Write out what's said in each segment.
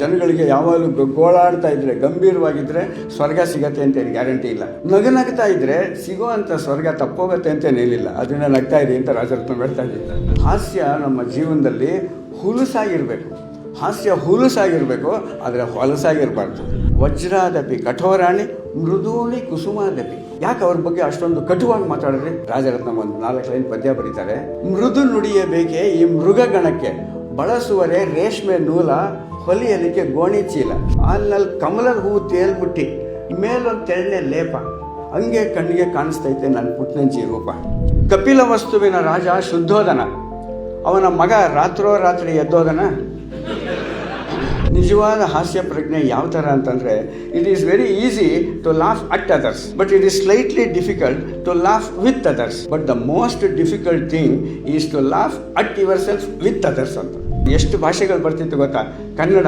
ಜನಗಳಿಗೆ ಯಾವಾಗಲೂ ಗೋಳಾಡ್ತಾ ಇದ್ರೆ, ಗಂಭೀರವಾಗಿದ್ರೆ ಸ್ವರ್ಗ ಸಿಗತ್ತೆ ಅಂತ ಏನು ಗ್ಯಾರಂಟಿ ಇಲ್ಲ. ನಗು ನಗ್ತಾ ಇದ್ರೆ ಸಿಗುವಂತ ಸ್ವರ್ಗ ತಪ್ಪೋಗತ್ತೆ ಅಂತ ಏನಿಲ್ಲ ಅದನ್ನ ನಗ್ತಾ ಇದೆ ಅಂತ ರಾಜರತ್ನ ಹೇಳ್ತಾ ಇದ್ದ. ಹಾಸ್ಯ ನಮ್ಮ ಜೀವನದಲ್ಲಿ ಹುಲುಸಾಗಿರ್ಬೇಕು. ಹಾಸ್ಯ ಹುಲುಸಾಗಿರ್ಬೇಕು, ಆದರೆ ಹೊಲಸಾಗಿರ್ಬಾರ್ದು. ವಜ್ರಾದಪಿ ಕಠೋರಾಣಿ ಮೃದುಳಿ ಕುಸುಮಾದಪಿ. ಯಾಕೆ ಅವ್ರ ಬಗ್ಗೆ ಅಷ್ಟೊಂದು ಕಟುವಾಗಿ ಮಾತಾಡಿದ್ರೆ? ರಾಜರತ್ನ ಒಂದು ನಾಲ್ಕು ಲೈನ್ ಪದ್ಯ ಬರೀತಾರೆ, ಮೃದು ನುಡಿಯ ಬೇಕೆ ಈ ಮೃಗಗಣಕ್ಕೆ. ಬಳಸುವರೆ ರೇಷ್ಮೆ ನೂಲ ಹೊಲಿಯಲಿಕ್ಕೆ ಗೋಣಿ ಚೀಲ. ಅಲ್ಲಲ್ಲಿ ಕಮಲದ ಹೂ ತೇಲ್ಬಿಟ್ಟಿ ಮೇಲೊಂದು ತೆಳ್ಳೆ ಲೇಪ. ಹಂಗೆ ಕಣ್ಣಿಗೆ ಕಾಣಿಸ್ತೈತೆ ನನ್ನ ಪುಟ್ನಂಚಿ ರೂಪ ಕಪಿಲ ವಸ್ತುವಿನ ರಾಜ ಶುದ್ಧೋದನ. ಅವನ ಮಗ ರಾತ್ರೋರಾತ್ರಿ ಎದ್ದೋದನ. ನಿಜವಾದ ಹಾಸ್ಯ ಪ್ರಜ್ಞೆ ಯಾವ ಥರ ಅಂತಂದರೆ it is very easy to laugh at others but it is slightly difficult to laugh with others but the most difficult thing is to laugh at yourself with others ಅಂತ. ಎಷ್ಟು ಭಾಷೆಗಳು ಬರ್ತಿತ್ತು ಗೊತ್ತಾ? ಕನ್ನಡ,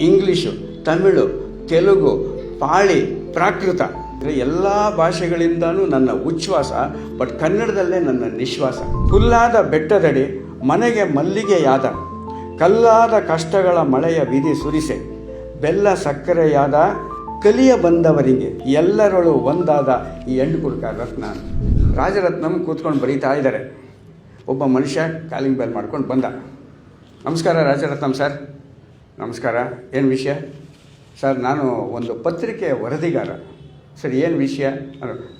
ಇಂಗ್ಲೀಷು, ತಮಿಳು, ತೆಲುಗು, ಪಾಳಿ, ಪ್ರಾಕೃತ. ಎಲ್ಲ ಭಾಷೆಗಳಿಂದನೂ ನನ್ನ ಉಚ್ಛ್ವಾಸ, ಬಟ್ ಕನ್ನಡದಲ್ಲೇ ನನ್ನ ನಿಶ್ವಾಸ. ಹುಲ್ಲಾದ ಬೆಟ್ಟದಡಿ, ಮನೆಗೆ ಮಲ್ಲಿಗೆಯಾದ, ಕಲ್ಲಾದ ಕಷ್ಟಗಳ ಮಳೆಯ ವಿಧಿ ಸುರಿಸೆ, ಬೆಲ್ಲ ಸಕ್ಕರೆಯಾದ, ಕಲಿಯ ಬಂದವರಿಗೆ ಎಲ್ಲರಳು ಒಂದಾದ ಈ ಹೆಣ್ಣು ರತ್ನ. ರಾಜರತ್ನಂ ಕೂತ್ಕೊಂಡು ಬರೀತಾ ಇದ್ದಾರೆ. ಒಬ್ಬ ಮನುಷ್ಯ ಕಾಲಿಂಗ್ ಬೆಲ್ ಮಾಡ್ಕೊಂಡು ಬಂದ. ನಮಸ್ಕಾರ ರಾಜರತ್ನಂ ಸರ್. ನಮಸ್ಕಾರ. ಏನು ವಿಷಯ? ಸರ್, ನಾನು ಒಂದು ಪತ್ರಿಕೆ ವರದಿಗಾರ. ಸರ್, ಏನು ವಿಷಯ?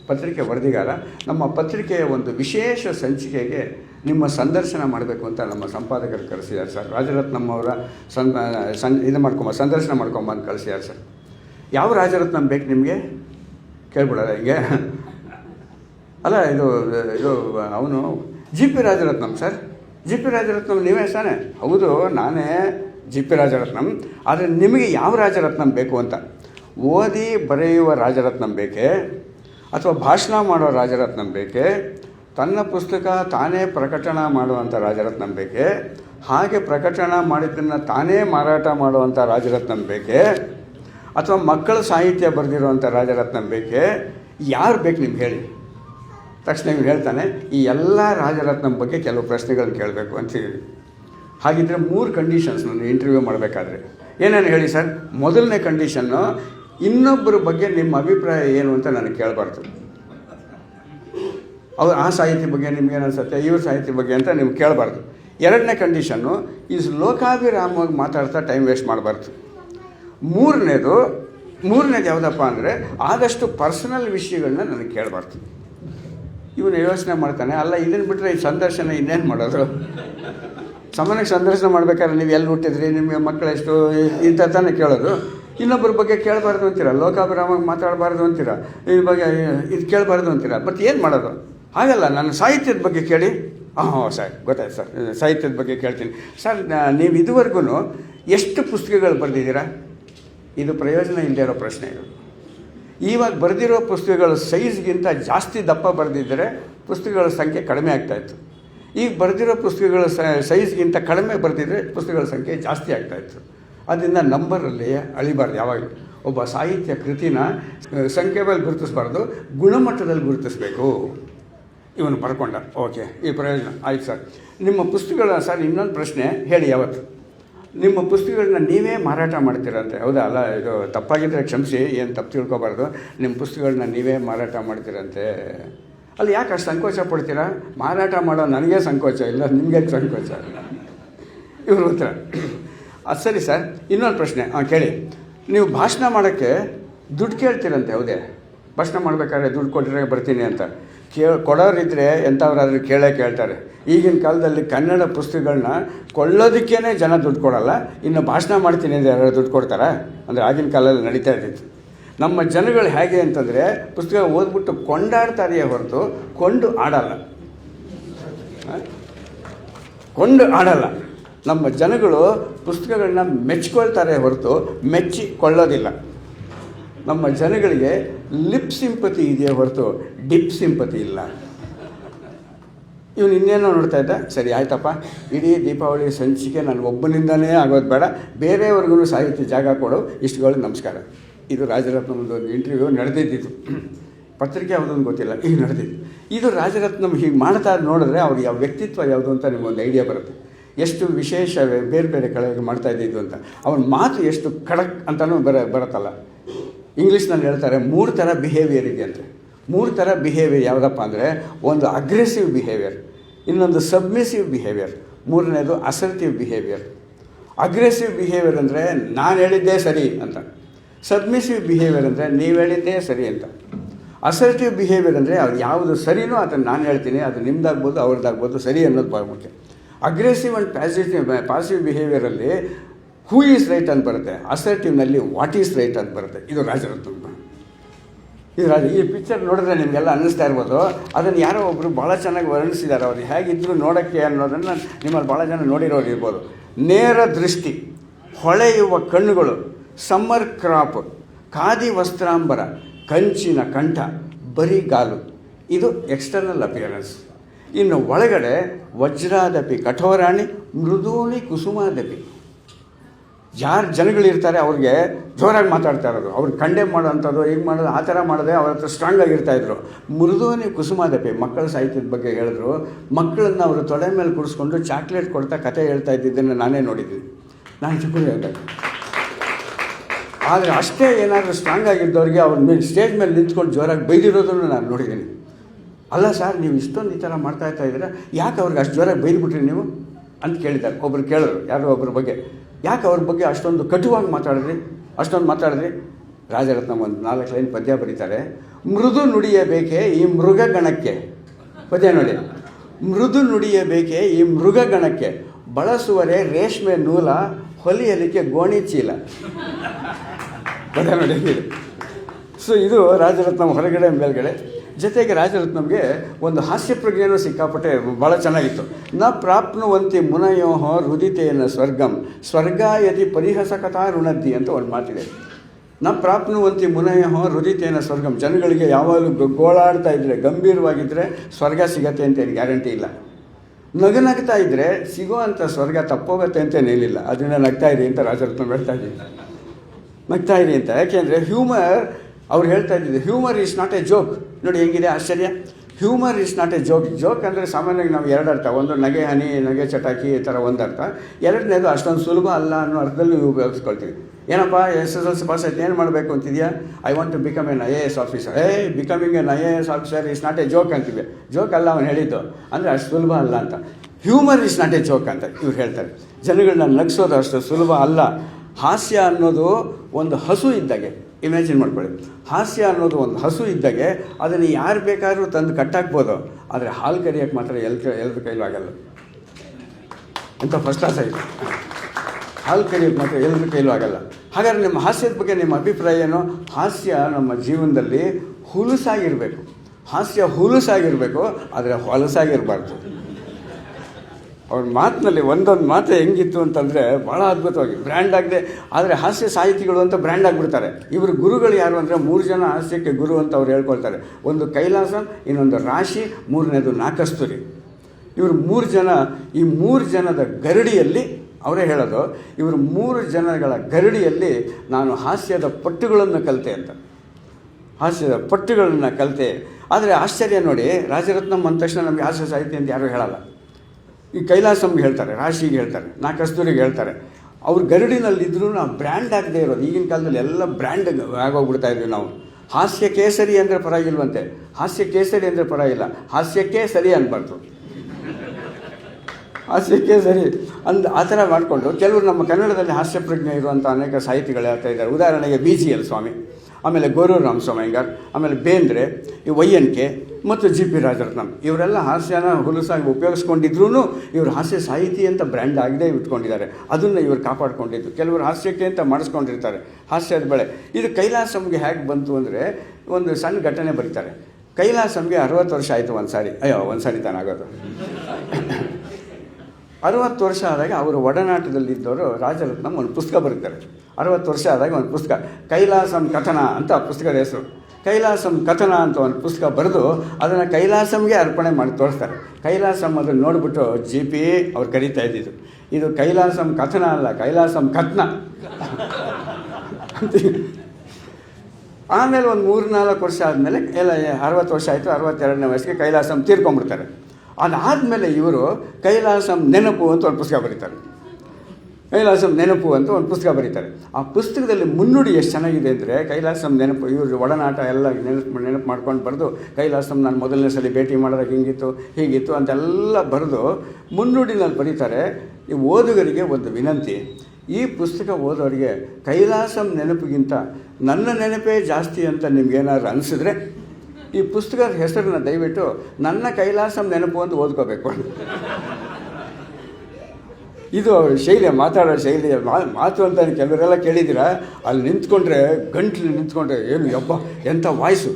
ಪತ್ರಿಕೆ ವರದಿಗಾರ. ನಮ್ಮ ಪತ್ರಿಕೆಯ ಒಂದು ವಿಶೇಷ ಸಂಚಿಕೆಗೆ ನಿಮ್ಮ ಸಂದರ್ಶನ ಮಾಡಬೇಕು ಅಂತ ನಮ್ಮ ಸಂಪಾದಕರು ಕಳಿಸಿದ್ದಾರೆ ಸರ್. ರಾಜರತ್ನಂ ಅವರ ಸನ್ ಸಂ, ಇದು ಮಾಡ್ಕೊಂಬ, ಸಂದರ್ಶನ ಮಾಡ್ಕೊಂಬಂದು ಕಳಿಸಿದ್ದಾರೆ ಸರ್. ಯಾವ ರಾಜರತ್ನಂ ಬೇಕು ನಿಮಗೆ? ಕೇಳ್ಬಿಡೋದ ಹಿಂಗೆ. ಅಲ್ಲ ಇದು ಇದು, ಅವನು G P Rajaratnam sir. G P Rajaratnam ನೀವೇ ತಾನೆ? ಹೌದು, ನಾನೇ ಜಿ ಪಿ ರಾಜರತ್ನಂ. ಆದರೆ ನಿಮಗೆ ಯಾವ ರಾಜರತ್ನಂ ಬೇಕು ಅಂತ? ಓದಿ ಬರೆಯುವ ರಾಜರತ್ನಂ ಬೇಕೇ? ಅಥವಾ ಭಾಷಣ ಮಾಡುವ ರಾಜರತ್ನಂ ಬೇಕೇ? ತನ್ನ ಪುಸ್ತಕ ತಾನೇ ಪ್ರಕಟಣ ಮಾಡುವಂಥ ರಾಜರತ್ನಂ ಬೇಕೇ? ಹಾಗೆ ಪ್ರಕಟಣ ಮಾಡಿದ್ದನ್ನು ತಾನೇ ಮಾರಾಟ ಮಾಡುವಂಥ ರಾಜರತ್ನಂ ಬೇಕೇ? ಅಥವಾ ಮಕ್ಕಳ ಸಾಹಿತ್ಯ ಬರೆದಿರುವಂಥ ರಾಜರತ್ನಂ ಬೇಕೇ? ಯಾರು ಬೇಕು ನಿಮ್ಗೆ ಹೇಳಿ? ತಕ್ಷಣ ಇವ್ನು ಹೇಳ್ತಾನೆ, ಈ ಎಲ್ಲ ರಾಜರತ್ನಂ ಬಗ್ಗೆ ಕೆಲವು ಪ್ರಶ್ನೆಗಳನ್ನ ಕೇಳಬೇಕು ಅಂತ ಹೇಳಿ. ಹಾಗಿದ್ದರೆ ಮೂರು ಕಂಡೀಷನ್ಸ್ ನಾನು ಇಂಟರ್ವ್ಯೂ ಮಾಡಬೇಕಾದ್ರೆ. ಏನೇನು ಹೇಳಿ ಸರ್? ಮೊದಲನೇ ಕಂಡೀಷನ್ನು ಇನ್ನೊಬ್ಬರ ಬಗ್ಗೆ ನಿಮ್ಮ ಅಭಿಪ್ರಾಯ ಏನು ಅಂತ ನನಗೆ ಕೇಳಬಾರ್ದು. ಅವ್ರು ಆ ಸಾಹಿತ್ಯ ಬಗ್ಗೆ, ನಿಮ್ಗೆ ಅನಿಸುತ್ತೆ? ಇವ್ರ ಸಾಹಿತ್ಯ ಬಗ್ಗೆ ಅಂತ ನೀವು ಕೇಳಬಾರ್ದು. ಎರಡನೇ ಕಂಡೀಷನ್ನು ಈಸ್ ಲೋಕಾಭಿರಾಮವಾಗಿ ಮಾತಾಡ್ತಾ ಟೈಮ್ ವೇಸ್ಟ್ ಮಾಡಬಾರ್ದು. ಮೂರನೇದು ಮೂರನೇದು ಯಾವುದಪ್ಪ ಅಂದರೆ ಆದಷ್ಟು ಪರ್ಸನಲ್ ವಿಷಯಗಳನ್ನ ನನಗೆ ಕೇಳಬಾರ್ದು. ಇವನು ಯೋಚನೆ ಮಾಡ್ತಾನೆ, ಅಲ್ಲ ಇದನ್ನು ಬಿಟ್ಟರೆ ಈ ಸಂದರ್ಶನ ಇನ್ನೇನು ಮಾಡೋದು? ಸಾಮಾನ್ಯಕ್ಕೆ ಸಂದರ್ಶನ ಮಾಡ್ಬೇಕಾದ್ರೆ ನೀವು ಎಲ್ಲಿ ಹುಟ್ಟಿದ್ರಿ, ನಿಮಗೆ ಮಕ್ಕಳೆಷ್ಟು ಇಂಥ ತಾನೇ ಕೇಳೋದು. ಇನ್ನೊಬ್ಬರ ಬಗ್ಗೆ ಕೇಳಬಾರ್ದು ಅಂತೀರ? ಲೋಕಾಭಿರಾಮಾಗಿ ಮಾತಾಡಬಾರ್ದು ಅಂತೀರ? ಇದ್ರ ಬಗ್ಗೆ, ಇದು ಕೇಳಬಾರ್ದು ಅಂತೀರ? ಬಟ್ ಏನು ಮಾಡೋದು? ಹಾಗಲ್ಲ ನಾನು ಸಾಹಿತ್ಯದ ಬಗ್ಗೆ ಕೇಳಿ. ಹಾಂ ಹಾಂ, ಸರ್, ಗೊತ್ತಾಯ್ತು ಸರ್. ಸಾಹಿತ್ಯದ ಬಗ್ಗೆ ಕೇಳ್ತೀನಿ. ಸರ್ ನೀವು ಇದುವರೆಗೂ ಎಷ್ಟು ಪುಸ್ತಕಗಳು ಬರೆದಿದ್ದೀರಾ? ಇದು ಪ್ರಯೋಜನ ಇಲ್ಲದೆ ಇರೋ ಪ್ರಶ್ನೆ ಇದು. ಇವಾಗ ಬರೆದಿರೋ ಪುಸ್ತಕಗಳ ಸೈಜ್ಗಿಂತ ಜಾಸ್ತಿ ದಪ್ಪ ಬರೆದಿದ್ದರೆ ಪುಸ್ತಕಗಳ ಸಂಖ್ಯೆ ಕಡಿಮೆ ಆಗ್ತಾಯಿತ್ತು ಈಗ ಬರೆದಿರೋ ಪುಸ್ತಕಗಳ ಸೈಜ್ಗಿಂತ ಕಡಿಮೆ ಬರೆದಿದ್ದರೆ ಪುಸ್ತಕಗಳ ಸಂಖ್ಯೆ ಜಾಸ್ತಿ ಆಗ್ತಾಯಿತ್ತು ಅದರಿಂದ ನಂಬರಲ್ಲಿ ಅಳಿಬಾರ್ದು ಯಾವಾಗಲೂ ಒಬ್ಬ ಸಾಹಿತ್ಯ ಕೃತಿನ ಸಂಖ್ಯೆ ಮೇಲೆ ಗುರುತಿಸಬಾರ್ದು, ಗುಣಮಟ್ಟದಲ್ಲಿ ಗುರುತಿಸಬೇಕು. ಇವನು ಬರ್ಕೊಂಡ ಓಕೆ, ಈ ಪ್ರಯೋಜನ. ಆಯ್ತು ಸರ್. ನಿಮ್ಮ ಪುಸ್ತಕಗಳ, ಸರ್, ಇನ್ನೊಂದು ಪ್ರಶ್ನೆ ಹೇಳಿ ಯಾವತ್ತು? ನಿಮ್ಮ ಪುಸ್ತಕಗಳನ್ನ ನೀವೇ ಮಾರಾಟ ಮಾಡ್ತೀರಂತೆ. ಹೌದಾ? ಅಲ್ಲ, ಇದು ತಪ್ಪಾಗಿದ್ದರೆ ಕ್ಷಮಿಸಿ, ಏನು ತಪ್ಪು ತಿಳ್ಕೊಬಾರ್ದು. ನಿಮ್ಮ ಪುಸ್ತಕಗಳನ್ನ ನೀವೇ ಮಾರಾಟ ಮಾಡ್ತೀರಂತೆ. ಅಲ್ಲಿ ಯಾಕೆ ಅಷ್ಟು ಸಂಕೋಚ ಪಡ್ತೀರಾ? ಮಾರಾಟ ಮಾಡೋ ನನಗೆ ಸಂಕೋಚ ಇಲ್ಲ, ನಿಮಗೆ ಸಂಕೋಚ ಇವರು ಉತ್ತರ. ಅದು ಸರಿ ಸರ್, ಇನ್ನೊಂದು ಪ್ರಶ್ನೆ ಹಾಂ ಕೇಳಿ. ನೀವು ಭಾಷಣ ಮಾಡೋಕ್ಕೆ ದುಡ್ಡು ಕೇಳ್ತೀರಂತೆ, ಹೌದೇ? ಭಾಷಣ ಮಾಡಬೇಕಾದ್ರೆ ದುಡ್ಡು ಕೊಟ್ಟರೆ ಬರ್ತೀನಿ ಅಂತ. ಕೇಳ ಕೊಡೋರಿದ್ದರೆ ಎಂಥವ್ರಾದ್ರೂ ಕೇಳೇ ಕೇಳ್ತಾರೆ. ಈಗಿನ ಕಾಲದಲ್ಲಿ ಕನ್ನಡ ಪುಸ್ತಕಗಳನ್ನ ಕೊಳ್ಳೋದಕ್ಕೇ ಜನ ದುಡ್ಡು ಕೊಡಲ್ಲ, ಇನ್ನು ಭಾಷಣ ಮಾಡ್ತೀನಿ ಅಂದರೆ ಯಾರು ದುಡ್ಡು ಕೊಡ್ತಾರಾ? ಅಂದರೆ ಆಗಿನ ಕಾಲದಲ್ಲಿ ನಡೀತಾ ಇದ್ದಿತ್ತು ನಮ್ಮ ಜನಗಳು ಹೇಗೆ ಅಂತಂದರೆ ಪುಸ್ತಕ ಓದ್ಬಿಟ್ಟು ಕೊಂಡಾಡ್ತಾರೆಯೇ ಹೊರತು ಕೊಂಡು ಆಡಲ್ಲ? ಕೊಂಡು ಆಡಲ್ಲ. ನಮ್ಮ ಜನಗಳು ಪುಸ್ತಕಗಳನ್ನ ಮೆಚ್ಕೊಳ್ತಾರೆ ಹೊರತು ಮೆಚ್ಚಿ ಕೊಳ್ಳೋದಿಲ್ಲ. ನಮ್ಮ ಜನಗಳಿಗೆ ಲಿಪ್ ಸಿಂಪತಿ ಇದೆಯೇ ಹೊರತು? ಡಿಪ್ ಸಿಂಪತಿ ಇಲ್ಲ. ಇವನು ಇನ್ನೇನೋ ನೋಡ್ತಾ ಇದ್ದ? ಸರಿ, ಆಯ್ತಪ್ಪ. ಇಡೀ ದೀಪಾವಳಿ ಸಂಚಿಕೆ ನಾನು ಒಬ್ಬನಿಂದನೇ ಆಗೋದು ಬೇಡ. ಬೇರೆಯವ್ರಿಗೂ ಸಾಹಿತ್ಯ ಜಾಗ ಕೊಡು. ಇಷ್ಟುಗಳು, ನಮಸ್ಕಾರ. ಇದು ರಾಜರತ್ನಮ್ದು ಒಂದು ಇಂಟರ್ವ್ಯೂ ನಡೆದಿದ್ದಿತ್ತು ಪತ್ರಿಕೆ ಯಾವುದೊಂದು ಗೊತ್ತಿಲ್ಲ. ಈಗ ನಡೆದಿದ್ದು. ಇದು ರಾಜರತ್ನಂ ಹೀಗೆ ಮಾಡ್ತಾ ನೋಡಿದ್ರೆ ಅವ್ರಿಗೆ ಯಾವ ವ್ಯಕ್ತಿತ್ವ ಯಾವುದು ಅಂತ ನಿಮಗೊಂದು ಐಡಿಯಾ ಬರುತ್ತೆ. ಎಷ್ಟು ವಿಶೇಷ ಬೇರೆ ಬೇರೆ ಕಡೆ ಮಾಡ್ತಾ ಇದ್ದಿದ್ದು ಅಂತ. ಅವನ ಮಾತು ಎಷ್ಟು ಖಡಕ್ ಅಂತಲೂ ಬರ ಬರುತ್ತಲ್ಲ. ಇಂಗ್ಲೀಷ್ನಲ್ಲಿ ಹೇಳ್ತಾರೆ, ಮೂರು ಥರ ಬಿಹೇವಿಯರ್ ಇದೆ ಅಂತ ಮೂರು ಥರ ಬಿಹೇವಿಯರ್ ಯಾವುದಪ್ಪ ಅಂದರೆ, ಒಂದು ಅಗ್ರೆಸಿವ್ ಬಿಹೇವಿಯರ್ ಇನ್ನೊಂದು ಸಬ್ಮಿಸಿವ್ ಬಿಹೇವಿಯರ್ ಮೂರನೇದು ಅಸರ್ಟಿವ್ ಬಿಹೇವಿಯರ್ ಅಗ್ರೆಸಿವ್ ಬಿಹೇವಿಯರ್ ಅಂದರೆ, ನಾನು ಹೇಳಿದ್ದೇ ಸರಿ ಅಂತ. ಸಬ್ಮಿಸಿವ್ ಬಿಹೇವಿಯರ್ ಅಂದರೆ, ನೀವು ಹೇಳಿದ್ದೇ ಸರಿ ಅಂತ. ಅಸರ್ಟಿವ್ ಬಿಹೇವಿಯರ್ ಅಂದರೆ, ಅವ್ರು ಯಾವುದು ಸರಿನೋ ಅದನ್ನು ನಾನು ಹೇಳ್ತೀನಿ, ಅದು ನಿಮ್ದಾಗ್ಬೋದು, ಅವ್ರದ್ದಾಗ್ಬೋದು, ಸರಿ ಅನ್ನೋದು ಭಾಳ ಮುಖ್ಯ ಅಗ್ರೆಸಿವ್ ಆ್ಯಂಡ್ ಪ್ಯಾಸಿಟಿವ್ ಪಾಸಿಟಿವ್ ಬಿಹೇವಿಯರಲ್ಲಿ ಹೂ ಈಸ್ ರೈಟ್ ಅಂತ ಬರುತ್ತೆ. ಅಸರ್ಟಿವ್ನಲ್ಲಿ ವಾಟ್ ಈಸ್ ರೈಟ್ ಅಂತ ಬರುತ್ತೆ. ಇದು ರಾಜರತ್ನ ಇದು ರಾಜ, ಈ ಪಿಕ್ಚರ್ ನೋಡಿದ್ರೆ ನಿಮಗೆಲ್ಲ ಅನ್ನಿಸ್ತಾ ಇರ್ಬೋದು. ಅದನ್ನು ಯಾರೋ ಒಬ್ಬರು ಭಾಳ ಚೆನ್ನಾಗಿ ವರ್ಣಿಸಿದ್ದಾರೆ. ಅವ್ರು ಹೇಗಿದ್ರು ನೋಡೋಕ್ಕೆ ಅನ್ನೋದನ್ನು ನಿಮ್ಮಲ್ಲಿ ಭಾಳ ಜನ ನೋಡಿರೋರು ಇರ್ಬೋದು. ನೇರ ದೃಷ್ಟಿ, ಹೊಳೆಯುವ ಕಣ್ಣುಗಳು ಸಮ್ಮರ್ ಕ್ರಾಪ್ ಖಾದಿ ವಸ್ತ್ರಾಂಬರ, ಕಂಚಿನ ಕಂಠ, ಬರಿಗಾಲು. ಇದು ಎಕ್ಸ್ಟರ್ನಲ್ ಅಪಿಯರೆನ್ಸ್ ಇನ್ನು ಒಳಗಡೆ ವಜ್ರಾದಪಿ, ಕಠೋರಾಣಿ, ಮೃದೂಲಿ ಕುಸುಮಾದಪಿ. ಯಾರು ಜನಗಳಿರ್ತಾರೆ ಅವ್ರಿಗೆ ಜೋರಾಗಿ ಮಾತಾಡ್ತಾ ಇರೋದು. ಅವ್ರು ಕಂಡೆ ಮಾಡೋವಂಥದ್ದು, ಹೀಗೆ ಮಾಡೋದು, ಆ ಥರ ಮಾಡದೆ ಅವ್ರ ಹತ್ರ ಸ್ಟ್ರಾಂಗ್ ಆಗಿರ್ತಾಯಿದ್ರು ಮೃದುವನಿ ಕುಸುಮಾದಪಿ, ಮಕ್ಕಳ ಸಾಹಿತ್ಯದ ಬಗ್ಗೆ ಹೇಳಿದ್ರು. ಮಕ್ಕಳನ್ನ ಅವರು ತೊಡೆ ಮೇಲೆ ಕೂರಿಸ್ಕೊಂಡು ಚಾಕ್ಲೇಟ್ ಕೊಡ್ತಾ ಕತೆ ಹೇಳ್ತಾ ಇದ್ದಿದ್ದನ್ನು ನಾನೇ ನೋಡಿದ್ದೀನಿ. ನಾನು ಚಿಕ್ಕ ಆದರೆ ಅಷ್ಟೇ ಏನಾದರೂ ಸ್ಟ್ರಾಂಗ್ ಆಗಿದ್ದವ್ರಿಗೆ ಅವ್ರ ಮೇಲೆ ಸ್ಟೇಜ್ ಮೇಲೆ ನಿಂತ್ಕೊಂಡು ಜೋರಾಗಿ ಬೈದಿರೋದನ್ನು ನಾನು ನೋಡಿದ್ದೀನಿ. ಅಲ್ಲ ಸರ್ ನೀವು ಇಷ್ಟೊಂದು ಈ ಥರ ಮಾಡ್ತಾ ಇದ್ದೀರಾ? ಯಾಕೆ ಅವ್ರಿಗೆ ಅಷ್ಟು ಜೋರಾಗಿ ಬೈದ್ಬಿಟ್ರಿ ನೀವು? ಅಂತ ಕೇಳಿದ್ದಾರೆ. ಒಬ್ರು ಕೇಳೋರು, ಯಾರೋ ಒಬ್ಬರ ಬಗ್ಗೆ. ಯಾಕೆ ಅವ್ರ ಬಗ್ಗೆ ಅಷ್ಟೊಂದು ಕಟುವಾಗಿ ಮಾತಾಡಿದ್ರಿ? ಅಷ್ಟೊಂದು ಮಾತಾಡಿದ್ರಿ? ರಾಜರತ್ನ ಒಂದು ನಾಲ್ಕು ಲೈನ್ ಪದ್ಯ ಬರೀತಾರೆ, ಮೃದು ನುಡಿಯಬೇಕೆ ಈ ಮೃಗಗಣಕ್ಕೆ ಪದ್ಯ ನೋಡಿ. ಮೃದು ನುಡಿಯಬೇಕೆ ಈ ಮೃಗಗಣಕ್ಕೆ ಬಳಸುವರೆ ರೇಷ್ಮೆ ನೂಲ, ಹೊಲಿಯಲಿಕ್ಕೆ ಗೋಣಿ ಚೀಲ. ಪದ್ಯ ನೋಡಿ. ಸೊ, ಇದು ರಾಜರತ್ನ ಹೊರಗಡೆ ಮೇಲ್ಗಡೆ ಜೊತೆಗೆ ರಾಜರತ್ನಂಗೆ ಒಂದು ಹಾಸ್ಯ ಪ್ರಜ್ಞೆಯೂ ಸಿಕ್ಕಾಪಟ್ಟೆ ಭಾಳ ಚೆನ್ನಾಗಿತ್ತು. ನ ಪ್ರಾಪ್ನುವಂತಿ ಮುನಯೋಹ ಹೃದಿತೇನ ಸ್ವರ್ಗಂ ಸ್ವರ್ಗ ಯದಿ ಪರಿಹಸಕಥಾ ಋಣದ್ದಿ ಅಂತ ಒಂದು ಮಾತಿದೆ. ನ ಪ್ರಾಪ್ನುವಂತಿ ಮುನಯೋಹ ಹೃದಿತೇನ ಸ್ವರ್ಗಂ, ಜನಗಳಿಗೆ ಯಾವಾಗಲೂ ಗೋಳಾಡ್ತಾ ಇದ್ದರೆ ಗಂಭೀರವಾಗಿದ್ದರೆ ಸ್ವರ್ಗ ಸಿಗತ್ತೆ ಅಂತ ಏನು ಗ್ಯಾರಂಟಿ ಇಲ್ಲ. ನಗನಗ್ತಾ ಇದ್ದರೆ ಸಿಗೋ ಅಂಥ ಸ್ವರ್ಗ ತಪ್ಪೋಗತ್ತೆ ಅಂತ ಏನಿಲ್ಲ. ಅದರಿಂದ ನಗ್ತಾ ಇರಿ ಅಂತ ರಾಜರತ್ನ ಹೇಳ್ತಾ ಇದ್ದೀನಿ. ನಗ್ತಾ ಇರಿ ಅಂತ. ಯಾಕೆಂದರೆ ಹ್ಯೂಮರ್ ಅವ್ರು ಹೇಳ್ತಾ ಇದ್ದಿದ್ದು humour is not a joke ನೋಡಿ ಹೆಂಗಿದೆ ಆಶ್ಚರ್ಯ. Humour is not a joke joke ಅಂದರೆ ಸಾಮಾನ್ಯವಾಗಿ ನಾವು ಎರಡು ಅರ್ಥ. ಒಂದು ನಗೆ ಹನಿ, ನಗೆ ಚಟಾಕಿ, ಈ ಥರ ಒಂದು ಅರ್ಥ. ಎರಡನೇದು ಅಷ್ಟೊಂದು ಸುಲಭ ಅಲ್ಲ ಅನ್ನೋ ಅರ್ಥದಲ್ಲಿ ಉಪಯೋಗಿಸ್ಕೊಳ್ತೀವಿ. ಏನಪ್ಪ, S S L C pass ಆಯ್ತು, ಏನು ಮಾಡಬೇಕು ಅಂತಿದ್ಯಾ? I want to become an I A S officer ಏ becoming an I A S officer is not a joke ಅಂತೀವಿ ಜೋಕ್ ಅಲ್ಲ ಅವನು ಹೇಳಿದ್ದು. ಅಂದರೆ ಅಷ್ಟು ಸುಲಭ ಅಲ್ಲ ಅಂತ. Humour is not a joke ಅಂತ ಇವ್ರು ಹೇಳ್ತಾರೆ. ಜನಗಳನ್ನ ನಗಿಸೋದು ಅಷ್ಟು ಸುಲಭ ಅಲ್ಲ. ಹಾಸ್ಯ ಅನ್ನೋದು ಒಂದು ಹಸು ಇದ್ದಾಗೆ. ಇಮ್ಯಾಜಿನ್ ಮಾಡ್ಕೊಳ್ಳಿ. ಹಾಸ್ಯ ಅನ್ನೋದು ಒಂದು ಹಸು ಇದ್ದಾಗೆ ಅದನ್ನು ಯಾರು ಬೇಕಾದರೂ ತಂದು ಕಟ್ಟಾಕ್ಬೋದು. ಆದರೆ ಹಾಲು ಕರಿಯೋಕ್ಕೆ ಮಾತ್ರ ಎಲ್ ಎಲ್ಲರ ಕೈಲೂ ಆಗಲ್ಲ. ಅಂತ ಫಸ್ಟ್ ಕ್ಲಾಸ್ ಆಯಿತು. ಹಾಲು ಕರಿಯೋಕ್ಕೆ ಮಾತ್ರ ಎಲ್ಲರ ಕೈಲೂ ಆಗಲ್ಲ. ಹಾಗಾದ್ರೆ ನಿಮ್ಮ ಹಾಸ್ಯದ ಬಗ್ಗೆ ನಿಮ್ಮ ಅಭಿಪ್ರಾಯ ಏನು? ಹಾಸ್ಯ ನಮ್ಮ ಜೀವನದಲ್ಲಿ ಹುಲುಸಾಗಿರಬೇಕು. ಹಾಸ್ಯ ಹುಲುಸಾಗಿರಬೇಕು, ಆದರೆ ಹೊಲಸಾಗಿರಬಾರ್ದು. ಅವ್ರ ಮಾತಿನಲ್ಲಿ ಒಂದೊಂದು ಮಾತು ಹೆಂಗಿತ್ತು ಅಂತಂದರೆ ಭಾಳ ಅದ್ಭುತವಾಗಿ ಬ್ರ್ಯಾಂಡ್ ಆಗದೆ. ಆದರೆ ಹಾಸ್ಯ ಸಾಹಿತಿಗಳು ಅಂತ ಬ್ರ್ಯಾಂಡ್ ಆಗಿಬಿಡ್ತಾರೆ. ಇವರು ಗುರುಗಳು ಯಾರು ಅಂದರೆ ಮೂರು ಜನ ಹಾಸ್ಯಕ್ಕೆ ಗುರು ಅಂತ ಅವ್ರು ಹೇಳ್ಕೊಳ್ತಾರೆ. ಒಂದು ಕೈಲಾಸ, ಇನ್ನೊಂದು ರಾಶಿ, ಮೂರನೇದು ನಾಕಸ್ತುರಿ. ಇವರು ಮೂರು ಜನ, ಈ ಮೂರು ಜನದ ಗರಡಿಯಲ್ಲಿ ಅವರೇ ಹೇಳೋದು, ಇವರು ಮೂರು ಜನಗಳ ಗರಡಿಯಲ್ಲಿ ನಾನು ಹಾಸ್ಯದ ಪಟ್ಟುಗಳನ್ನು ಕಲಿತೆ ಅಂತ. ಹಾಸ್ಯದ ಪಟ್ಟುಗಳನ್ನು ಕಲಿತೆ. ಆದರೆ ಆಶ್ಚರ್ಯ ನೋಡಿ, ರಾಜರತ್ನಂ ಅಂದ ತಕ್ಷಣ ನಮಗೆ ಹಾಸ್ಯ ಸಾಹಿತ್ಯ ಅಂತ ಯಾರೂ ಹೇಳಲ್ಲ. ಈ ಕೈಲಾಸಮ್ಗೆ ಹೇಳ್ತಾರೆ, ರಾಶಿಗೆ ಹೇಳ್ತಾರೆ ನಾ ಕಸ್ತೂರಿಗೆ ಹೇಳ್ತಾರೆ. ಅವ್ರ ಗರಡಿನಲ್ಲಿದ್ದರೂ ನಾವು ಬ್ರ್ಯಾಂಡ್ ಆಗದೆ ಇರೋದು. ಈಗಿನ ಕಾಲದಲ್ಲಿ ಎಲ್ಲ ಬ್ರ್ಯಾಂಡ್ ಆಗೋಗ್ಬಿಡ್ತಾ ಇದ್ವಿ ನಾವು. ಹಾಸ್ಯ ಕೇಸರಿ ಅಂದರೆ ಪರವಾಗಿಲ್ವಂತೆ. ಹಾಸ್ಯ ಕೇಸರಿ ಅಂದರೆ ಪರವಾಗಿಲ್ಲ. ಹಾಸ್ಯಕ್ಕೆ ಸರಿ ಅನ್ಬಾರ್ದು. ಹಾಸ್ಯಕ್ಕೆ ಸರಿ ಅಂದ್ ಆ ಥರ ಮಾಡಿಕೊಂಡು ಕೆಲವರು ನಮ್ಮ ಕನ್ನಡದಲ್ಲಿ ಹಾಸ್ಯ ಪ್ರಜ್ಞೆ ಇರುವಂಥ ಅನೇಕ ಸಾಹಿತಿಗಳು ಹೇಳ್ತಾ ಇದ್ದಾರೆ. ಉದಾಹರಣೆಗೆ ಬಿ ಜಿ ಎಲ್ ಸ್ವಾಮಿ, ಆಮೇಲೆ ಗೋರೂರಾಮ್ ರಾಮಸ್ವಾಮಯ್ಯಂಗಾರ್ ಆಮೇಲೆ ಬೇಂದ್ರೆ, ಈ ವೈ ಎನ್ ಕೆ ಮತ್ತು ಜಿ ಪಿ ರಾಜರತ್ನಂ. ಇವರೆಲ್ಲ ಹಾಸ್ಯನ ಹುಲಸಾಗಿ ಉಪಯೋಗಿಸ್ಕೊಂಡಿದ್ರು ಇವರು ಹಾಸ್ಯ ಸಾಹಿತಿ ಅಂತ ಬ್ರ್ಯಾಂಡ್ ಆಗದೆ ಇಟ್ಕೊಂಡಿದ್ದಾರೆ. ಅದನ್ನು ಇವರು ಕಾಪಾಡಿಕೊಂಡಿದ್ದು. ಕೆಲವರು ಹಾಸ್ಯಕ್ಕೆ ಅಂತ ಮಾಡಿಸ್ಕೊಂಡಿರ್ತಾರೆ. ಹಾಸ್ಯದ ಬೆಳೆ. ಇದು ಕೈಲಾಸಮ್ಗೆ ಹೇಗೆ ಬಂತು ಅಂದರೆ ಒಂದು ಸಣ್ಣ ಘಟನೆ ಬರೀತಾರೆ. ಕೈಲಾಸಮ್ಗೆ ಅರವತ್ತು ವರ್ಷ ಆಯಿತು ಒಂದು ಸಾರಿ ಅಯ್ಯೋ ಒಂದು ಸಾರಿ ತಾನಾಗೋದು ಅರವತ್ತು ವರ್ಷ ಆದಾಗ ಅವರು ಒಡನಾಟದಲ್ಲಿದ್ದವರು ರಾಜರತ್ನಂ ಒಂದು ಪುಸ್ತಕ ಬರೀತಾರೆ. ಅರವತ್ತು ವರ್ಷ ಆದಾಗ ಒಂದು ಪುಸ್ತಕ. ಕೈಲಾಸಂ ಕಥನ ಅಂತ ಪುಸ್ತಕದ ಹೆಸರು. ಕೈಲಾಸಂ ಕಥನ ಅಂತ ಒಂದು ಪುಸ್ತಕ ಬರೆದು ಅದನ್ನು ಕೈಲಾಸಂಗೆ ಅರ್ಪಣೆ ಮಾಡಿ ತೋರಿಸ್ತಾರೆ. ಕೈಲಾಸಂ ಅದನ್ನು ನೋಡಿಬಿಟ್ಟು ಜಿ ಪಿ ಅವ್ರು ಕರೀತಾ ಇದ್ದಿದ್ದು. ಇದು ಕೈಲಾಸಂ ಕಥನ ಅಲ್ಲ, ಕೈಲಾಸಂ ಕಥನ ಆಮೇಲೆ ಒಂದು ಮೂರು ನಾಲ್ಕು ವರ್ಷ ಆದಮೇಲೆ, ಎಲ್ಲ ಅರವತ್ತು ವರ್ಷ ಆಯಿತು, ಅರವತ್ತೆರಡನೇ ವಯಸ್ಸಿಗೆ ಕೈಲಾಸಂ ತೀರ್ಕೊಂಡ್ಬಿಡ್ತಾರೆ. ಅದಾದಮೇಲೆ ಇವರು ಕೈಲಾಸಂ ನೆನಪು ಅಂತ ಒಂದು ಪುಸ್ತಕ ಬರೀತಾರೆ. ಕೈಲಾಸಂ ನೆನಪು ಅಂತ ಒಂದು ಪುಸ್ತಕ ಬರೀತಾರೆ. ಆ ಪುಸ್ತಕದಲ್ಲಿ ಮುನ್ನುಡಿ ಎಷ್ಟು ಚೆನ್ನಾಗಿದೆ ಅಂದರೆ, ಕೈಲಾಸಂ ನೆನಪು, ಇವರು ಒಡನಾಟ ಎಲ್ಲ ನೆನಪು ನೆನಪು ಮಾಡ್ಕೊಂಡು ಬರೆದು, ಕೈಲಾಸಂ ನಾನು ಮೊದಲನೇ ಸಲ ಭೇಟಿ ಮಾಡಿದಾಗ ಹಿಂಗಿತ್ತು, ಹೀಗಿತ್ತು ಅಂತೆಲ್ಲ ಬರೆದು ಮುನ್ನುಡಿನಲ್ಲಿ ಬರೀತಾರೆ. ಈ ಓದುಗರಿಗೆ ಒಂದು ವಿನಂತಿ. ಈ ಪುಸ್ತಕ ಓದೋರಿಗೆ ಕೈಲಾಸಂ ನೆನಪಿಗಿಂತ ನನ್ನ ನೆನಪೇ ಜಾಸ್ತಿ ಅಂತ ನಿಮ್ಗೇನಾದ್ರು ಅನಿಸಿದ್ರೆ, ಈ ಪುಸ್ತಕದ ಹೆಸರನ್ನ ದಯವಿಟ್ಟು ನನ್ನ ಕೈಲಾಸಂ ನೆನಪು ಅಂತ ಓದ್ಕೋಬೇಕು. ಇದು ಶೈಲಿ, ಮಾತಾಡೋ ಶೈಲಿ ಮಾತು ಅಂತ ಕೆಲವರೆಲ್ಲ ಕೇಳಿದ್ದೀರಾ? ಅಲ್ಲಿ ನಿಂತ್ಕೊಂಡ್ರೆ ಗಂಟ್ಲು ನಿಂತ್ಕೊಂಡ್ರೆ, ಏನು ಯಪ್ಪ ಎಂಥ ವಾಯ್ಸು.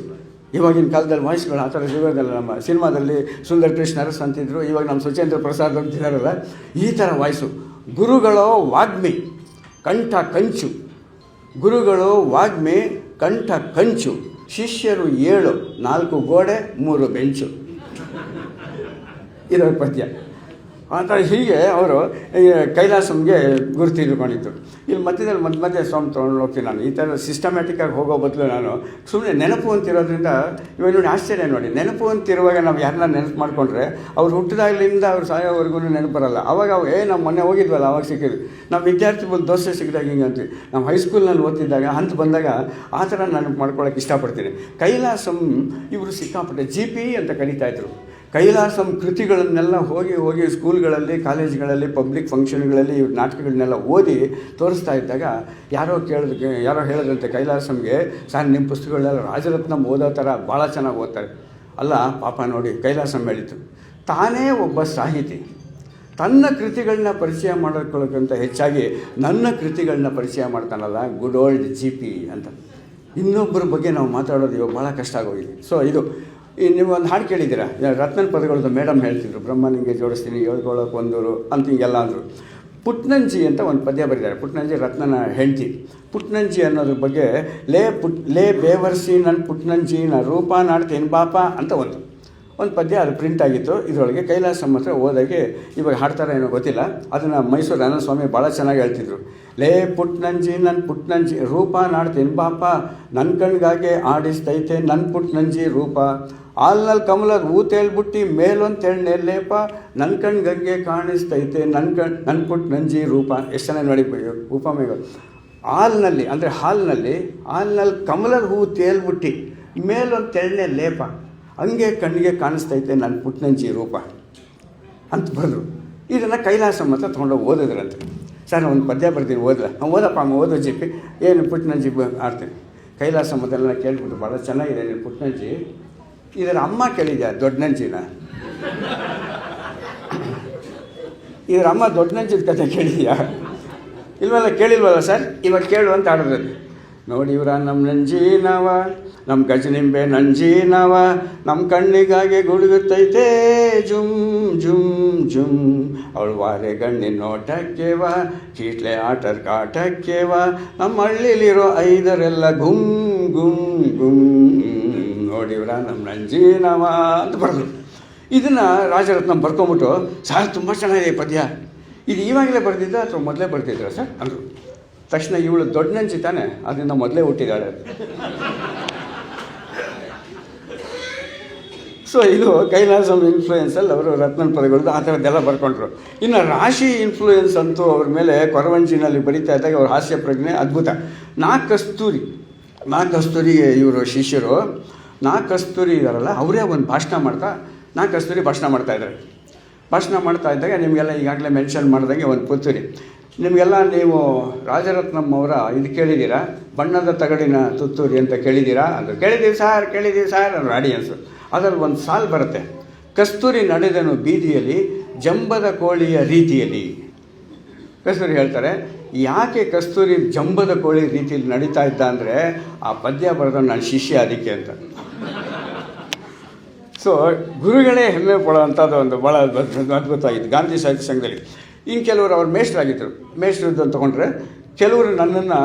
ಇವಾಗಿನ ಕಾಲದಲ್ಲಿ ವಾಯ್ಸ್ಗಳು ಆ ಥರ ಸಿಗೋದಲ್ಲ. ನಮ್ಮ ಸಿನಿಮಾದಲ್ಲಿ ಸುಂದರ್ ಕೃಷ್ಣ ಅರಸ್ ಅಂತಿದ್ರು, ಇವಾಗ ನಮ್ಮ ಸುಚೇಂದ್ರ ಪ್ರಸಾದ್ ಅಂತಿದ್ದಾರಲ್ಲ ಈ ಥರ ವಾಯ್ಸು. ಗುರುಗಳು ವಾಗ್ಮಿ, ಕಂಠ ಕಂಚು. ಗುರುಗಳು ವಾಗ್ಮಿ, ಕಂಠ ಕಂಚು. ಶಿಷ್ಯರು ಏಳು, ನಾಲ್ಕು ಗೋಡೆ, ಮೂರು ಬೆಂಚು. ಇದರ ಪದ್ಯ. ಆ ಹೀಗೆ ಅವರು ಕೈಲಾಸಂಗೆ ಗುರುತು ಇಟ್ಕೊಂಡಿದ್ದು. ಇಲ್ಲಿ ಮಧ್ಯದಲ್ಲಿ ಮಧ್ಯ ಮಧ್ಯೆ ಸ್ವಾಮಿ ತೊಗೊಂಡು ಹೋಗ್ತೀನಿ ನಾನು. ಈ ಥರ ಸಿಸ್ಟಮ್ಯಾಟಿಕ್ಕಾಗಿ ಹೋಗೋ ಬದಲು ನಾನು ಸುಮ್ಮನೆ ನೆನಪು ಅಂತಿರೋದ್ರಿಂದ ಇವಾಗ ನೋಡಿ ಆಶ್ಚರ್ಯ ನೋಡಿ. ನೆನಪು ಅಂತಿರುವಾಗ ನಾವು ಯಾರನ್ನ ನೆನಪು ಮಾಡಿಕೊಂಡ್ರೆ ಅವ್ರು ಹುಟ್ಟಿದಾಗಲಿಂದ ಅವ್ರು ಸಾಯೋವರೆಗೂ ನೆನಪು ಬರಲ್ಲ. ಅವಾಗ ಅವು ಏ, ನಾವು ಮೊನ್ನೆ ಹೋಗಿದ್ವಲ್ಲ, ಅವಾಗ ಸಿಕ್ಕಿದ್ವಿ. ನಾವು ವಿದ್ಯಾರ್ಥಿ ಬಂದು ದೋಸೆ ಸಿಕ್ಕಿದಾಗ ಹಿಂಗೆ ಅಂತೀವಿ ನಾವು ಹೈಸ್ಕೂಲ್ನಲ್ಲಿ ಓದ್ತಿದ್ದಾಗ ಅಂತ ಬಂದಾಗ ಆ ಥರ ನಾನು ಮಾಡ್ಕೊಳ್ಳೋಕೆ ಇಷ್ಟಪಡ್ತೀನಿ. ಕೈಲಾಸಂ ಇವರು ಸಿಕ್ಕಾಪಟ್ಟೆ ಜಿ ಪಿ ಅಂತ ಕರೀತಾ ಇದ್ರು. ಕೈಲಾಸಂ ಕೃತಿಗಳನ್ನೆಲ್ಲ ಹೋಗಿ ಹೋಗಿ ಸ್ಕೂಲ್ಗಳಲ್ಲಿ, ಕಾಲೇಜ್ಗಳಲ್ಲಿ, ಪಬ್ಲಿಕ್ ಫಂಕ್ಷನ್ಗಳಲ್ಲಿ ಇವ್ರ ನಾಟಕಗಳನ್ನೆಲ್ಲ ಓದಿ ತೋರಿಸ್ತಾ ಇದ್ದಾಗ ಯಾರೋ ಕೇಳಿದ್ರು ಯಾರೋ ಹೇಳಿದ್ರಂತೆ ಕೈಲಾಸಂಗೆ, ಸರ್ ನಿಮ್ಮ ಪುಸ್ತಕಗಳೆಲ್ಲ ರಾಜರತ್ನ ಓದೋ ಥರ ಭಾಳ ಚೆನ್ನಾಗಿ ಓದ್ತಾರೆ. ಅಲ್ಲ, ಪಾಪ ನೋಡಿ, ಕೈಲಾಸಂ ಹೇಳಿತು ತಾನೇ ಒಬ್ಬ ಸಾಹಿತಿ. ತನ್ನ ಕೃತಿಗಳನ್ನ ಪರಿಚಯ ಮಾಡಿಕೊಳ್ಳೋಕ್ಕಿಂತ ಹೆಚ್ಚಾಗಿ ನನ್ನ ಕೃತಿಗಳನ್ನ ಪರಿಚಯ ಮಾಡ್ತಾನಲ್ಲ, ಗುಡ್ ಓಲ್ಡ್ ಜಿ ಪಿ ಅಂತ. ಇನ್ನೊಬ್ಬರ ಬಗ್ಗೆ ನಾವು ಮಾತಾಡೋದು ಇವಾಗ ಭಾಳ ಕಷ್ಟ ಆಗೋಗಿದೆ. ಸೊ ಇದು ಈ ನೀವು ಒಂದು ಹಾಡು ಕೇಳಿದ್ದೀರ? ರತ್ನನ್ ಪದಗಳದ್ದು ಮೇಡಮ್ ಹೇಳ್ತಿದ್ರು. ಬ್ರಹ್ಮನಿಗೆ ಜೋಡಿಸ್ತೀನಿ ಹೇಳ್ಕೊಳ್ಳೋಕೆ ಒಂದೂರು ಅಂತ ಹಿಂಗೆಲ್ಲ ಅಂದರು. ಪುಟ್ನಂಜಿ ಅಂತ ಒಂದು ಪದ್ಯ ಬರೆದಿದ್ದಾರೆ. ಪುಟ್ನಂಜಿ ರತ್ನನ ಹೆಂಡತಿ. ಪುಟ್ನಂಜಿ ಅನ್ನೋದ್ರ ಬಗ್ಗೆ ಲೇ ಪುಟ್, ಲೇ ಬೇವರ್ಸಿ ನನ್ನ ಪುಟ್ನಂಜಿ, ನಾ ರೂಪ ನಾಡ್ತೇನೆ ಬಾಪ ಅಂತ ಒಂದು. ಒಂದು ಪದ್ಯ ಅದು ಪ್ರಿಂಟ್ ಆಗಿತ್ತು. ಇದರೊಳಗೆ ಕೈಲಾಸ ಮಾತ್ರ ಓದಾಗೆ ಇವಾಗ ಹಾಡ್ತಾರೆ ಏನೋ ಗೊತ್ತಿಲ್ಲ. ಅದನ್ನು ಮೈಸೂರು ಅನಂತಸ್ವಾಮಿ ಭಾಳ ಚೆನ್ನಾಗಿ ಹೇಳ್ತಿದ್ರು. ಲೇ ಪುಟ್ನಂಜಿ ನನ್ನ ಪುಟ್ನಂಜಿ, ರೂಪ ನಾಡ್ತೀನಿ. ಬಾಪ ನನ್ನ ಕಣ್ಗಾಗೆ ಆಡಿಸ್ತೈತೆ ನನ್ನ ಪುಟ್ನಂಜಿ ರೂಪ. ಆಲ್ನಲ್ಲಿ ಕಮಲದ ಊತೇಳ್ಬಿಟ್ಟು ಮೇಲೊಂದು ತೆಣ್ಣೆ ಲೇಪ ನನ್ನ ಕಣ್ಣು ಕಾಣಿಸ್ತೈತೆ ನನ್ನ ಕಣ್ ನನ್ನ ಪುಟ್ ನಂಜಿ ರೂಪ. ಎಷ್ಟು ಚೆನ್ನಾಗಿ ನೋಡಿ ಉಪಮೇಗಳು. ಹಾಲ್ನಲ್ಲಿ, ಅಂದರೆ ಹಾಲ್ನಲ್ಲಿ ಹಾಲ್ನಲ್ಲಿ ಕಮಲದ ಹೂ ತೇಲ್ಬಿಟ್ಟು ಮೇಲೊಂದು ತೆಳ್ಳೆ ಲೇಪ, ಹಂಗೆ ಕಣ್ಣಿಗೆ ಕಾಣಿಸ್ತೈತೆ ನನ್ನ ಪುಟ್ನಂಜಿ ರೂಪ. ಅಂತ ಬಂದರು. ಇದನ್ನು ಕೈಲಾಸ ಮಾತ್ರ ತೊಗೊಂಡೋಗಿ ಓದಿದ್ರಂತೆ. ಸರ್ ಒಂದು ಪದ್ಯ ಬರ್ತೀನಿ ಅವ್ನು ಓದಪ್ಪ ಅಮ್ಮ ಓದೋ ಜಿಪಿ ಏನು ಪುಟ್ನಂಜಿ ಬ ಆಡ್ತೀನಿ. ಕೈಲಾಸ ಮೊದಲೆಲ್ಲ ಕೇಳ್ಬಿಟ್ಟು ಭಾಳ ಚೆನ್ನಾಗಿದೆ ನೀನು ಪುಟ್ನಂಜಿ ಇದರ ಅಮ್ಮ ಕೇಳಿದ್ಯಾ ದೊಡ್ಡ ನಂಜಿನ ಇದರ ಅಮ್ಮ ದೊಡ್ಡ ನಂಜಿದ ಕತೆ ಕೇಳಿದ್ಯಾ? ಇಲ್ವಲ್ಲ, ಕೇಳಿಲ್ವಲ್ಲ ಸರ್? ಇವಾಗ ಕೇಳು ಅಂತ ಆಡಿದ್ರಲ್ಲಿ ನೋಡಿ, ಇವ್ರ ನಮ್ಮ ನಂಜೀನವ ನಮ್ಮ ಗಜನಿಂಬೆ ನಂಜೀನವ ನಮ್ಮ ಕಣ್ಣಿಗಾಗಿ ಗುಡುಗುತ್ತೈತೆ ಜುಂ ಜುಂ ಜುಮ್ ಅವಳು ವಾರೆ ಗಣ್ಣಿನ ನೋಟಕ್ಕೆವ ಕೀಟ್ಲೆ ಆಟರ್ ಕಾಟಕ್ಕೆವ. ನಮ್ಮ ಹಳ್ಳಿಲಿರೋ ಐದರೆಲ್ಲ ಗುಂ ಗುಂ ಗುಂ. ನೋಡಿವ್ರ ನಮ್ಮ ನಂಜೀನವ ಅಂತ ಬರೆದ್ರು ಇದನ್ನು ರಾಜರತ್ನ ಬರ್ಕೊಂಬಿಟ್ಟು, ಸರ್, ತುಂಬ ಚೆನ್ನಾಗಿದೆ ಪದ್ಯ. ಇದು ಇವಾಗಲೇ ಬರೆದಿದ್ದ ಅಥವಾ ಮೊದಲೇ ಬರ್ತಿದ್ರ ಸರ್? ಅಂದರು. ತಕ್ಷಣ ಇವಳು ದೊಡ್ಡ ನಂಜಿ ತಾನೆ, ಅದರಿಂದ ಮೊದಲೇ ಹುಟ್ಟಿದ್ದಾಳೆ ಸೊ ಇದು ಕೈಲಾಸಂ ಇನ್ಫ್ಲೂಯೆನ್ಸಲ್ಲಿ ಅವರು ರತ್ನನ್ ಪದಗಳದ್ದು ಆ ಥರದ್ದೆಲ್ಲ ಬರ್ಕೊಂಡ್ರು. ಇನ್ನು ರಾಶಿ ಇನ್ಫ್ಲೂಯೆನ್ಸ್ ಅಂತೂ ಅವ್ರ ಮೇಲೆ ಕೊರವಂಜಿನಲ್ಲಿ ಬರಿತಾ ಇದ್ದಾಗ ಅವ್ರ ಹಾಸ್ಯ ಪ್ರಜ್ಞೆ ಅದ್ಭುತ. ನಾ ಕಸ್ತೂರಿ ನಾ ಕಸ್ತೂರಿ ಇವರು ಶಿಷ್ಯರು ನಾ ಕಸ್ತೂರಿ ಇದಾರಲ್ಲ, ಅವರೇ ಒಂದು ಭಾಷಣ ಮಾಡ್ತಾ ನಾ ಕಸ್ತೂರಿ ಭಾಷಣ ಮಾಡ್ತಾ ಇದ್ದಾರೆ ಭಾಷಣ ಮಾಡ್ತಾ ಇದ್ದಾಗ ನಿಮಗೆಲ್ಲ ಈಗಾಗಲೇ ಮೆನ್ಷನ್ ಮಾಡಿದಂಗೆ ಒಂದು ಪುತ್ತೂರಿ ನಿಮಗೆಲ್ಲ ನೀವು ರಾಜರತ್ನಂ ಅವರ ಇದು ಕೇಳಿದ್ದೀರಾ ಬಣ್ಣದ ತಗಡಿನ ತುತ್ತೂರಿ ಅಂತ ಕೇಳಿದ್ದೀರಾ ಅಂದರು ಕೇಳಿದ್ದೀವಿ ಸಾರ್ ಕೇಳಿದ್ದೀವಿ ಸಾರ್ ಅನ್ನೋ ಆಡಿಯನ್ಸು ಅದರಲ್ಲಿ ಒಂದು ಸಾಲು ಬರುತ್ತೆ. ಕಸ್ತೂರಿ ನಡೆದನು ಬೀದಿಯಲ್ಲಿ, ಜಂಬದ ಕೋಳಿಯ ರೀತಿಯಲ್ಲಿ. ಕಸ್ತೂರಿ ಹೇಳ್ತಾರೆ, ಯಾಕೆ ಕಸ್ತೂರಿ ಜಂಬದ ಕೋಳಿ ರೀತಿಯಲ್ಲಿ ನಡೀತಾ ಇದ್ದ ಅಂದರೆ, ಆ ಪದ್ಯ ಬರೆದ ನನ್ನ ಶಿಷ್ಯ ಅದಕ್ಕೆ ಅಂತ. ಸೊ ಗುರುಗಳೇ ಹೆಮ್ಮೆ ಪಡೋವಂಥದ್ದು ಒಂದು ಭಾಳ ಅದ್ಭುತ ಆಗಿತ್ತು ಗಾಂಧಿ ಸಾಹಿತ್ಯ ಸಂಘದಲ್ಲಿ. ಇನ್ನು ಕೆಲವರು ಅವ್ರು ಮೇಷ್ಟ್ರಾಗಿದ್ದರು ಮೇಷ್ಟ್ರು ಅಂತ ತೊಗೊಂಡ್ರೆ, ಕೆಲವರು ನನ್ನನ್ನು,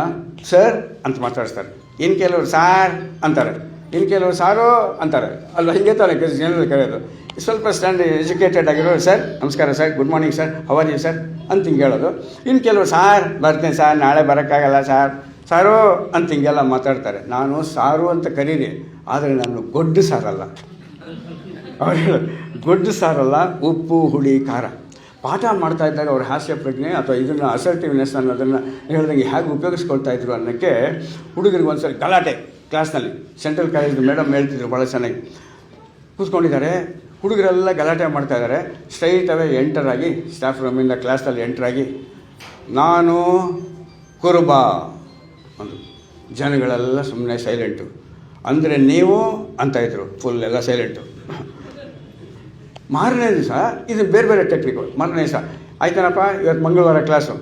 ಸರ್ ಅಂತ ಮಾತಾಡಿಸ್ತಾರೆ. ಇನ್ನು ಕೆಲವರು, ಸಾರ್ ಅಂತಾರೆ. ಇನ್ನು ಕೆಲವರು ಸಾರು ಅಂತಾರೆ. ಅಲ್ಲ ಹಿಂಗೆ ತಾನೆ ಜನರು ಕರೆಯೋದು ಸ್ವಲ್ಪ ಸ್ಟ್ಯಾಂಡ್ ಎಜುಕೇಟೆಡ್ ಆಗಿರೋ ಸರ್, ನಮಸ್ಕಾರ sir good morning sir how are you sir ಅಂತ ಹಿಂಗೆ ಹೇಳೋದು. ಇನ್ನು ಕೆಲವರು, ಸಾರ್, ಬರ್ತೀನಿ ಸರ್, ನಾಳೆ ಬರೋಕ್ಕಾಗಲ್ಲ ಸಾರ್. ಸಾರು? ಅಂತ ಹಿಂಗೆಲ್ಲ ಮಾತಾಡ್ತಾರೆ. ನಾನು ಸಾರು ಅಂತ ಕರೀರಿ ಆದರೆ ನಾನು ಗೊಡ್ಡು ಸಾರಲ್ಲ. ಅವ್ರು ಹೇಳೋದು, ಗೊಡ್ಡು ಸಾರಲ್ಲ, ಉಪ್ಪು, ಹುಳಿ, ಖಾರ. ಪಾಠ ಮಾಡ್ತಾ ಇದ್ದಾಗ ಅವ್ರ ಹಾಸ್ಯ ಪ್ರಜ್ಞೆ ಅಥವಾ ಇದನ್ನು ಅಸರ್ಟಿವ್ನೆಸ್ ಅನ್ನೋದನ್ನು ಹೇಳ್ದಂಗೆ ಹೇಗೆ ಉಪಯೋಗಿಸ್ಕೊಳ್ತಾ ಇದ್ರು ಅನ್ನೋಕ್ಕೆ ಹುಡುಗರಿಗೆ ಸಲ ಗಲಾಟೆ ಕ್ಲಾಸ್ನಲ್ಲಿ. ಸೆಂಟ್ರಲ್ ಕಾಲೇಜ್ ಮೇಡಮ್ ಹೇಳ್ತಿದ್ರು ಭಾಳ ಚೆನ್ನಾಗಿ. ಕೂತ್ಕೊಂಡಿದ್ದಾರೆ. ಹುಡುಗರೆಲ್ಲ ಗಲಾಟೆ ಮಾಡ್ತಾ ಇದ್ದಾರೆ. ಸ್ಟ್ರೈಟ್ ಅವೇ ಎಂಟರಾಗಿ ಸ್ಟಾಫ್ ರೂಮಿಂದ ಕ್ಲಾಸ್ನಲ್ಲಿ ಎಂಟರಾಗಿ ನಾನು ಕುರುಬ. ಒಂದು ಜನಗಳೆಲ್ಲ ಸುಮ್ಮನೆ ಸೈಲೆಂಟು ಅಂದರೆ ನೀವು ಅಂತ ಇದ್ದರು ಫುಲ್ ಎಲ್ಲ ಸೈಲೆಂಟು ಮಾರನೇ ದಿವಸ ಇದು ಬೇರೆ ಬೇರೆ ಟೆಕ್ನಿಕ್ಗಳು ಮಾರನೇ ದಿವಸ, ಆಯ್ತಾನಪ್ಪ? ಇವತ್ತು ಮಂಗಳವಾರ ಕ್ಲಾಸು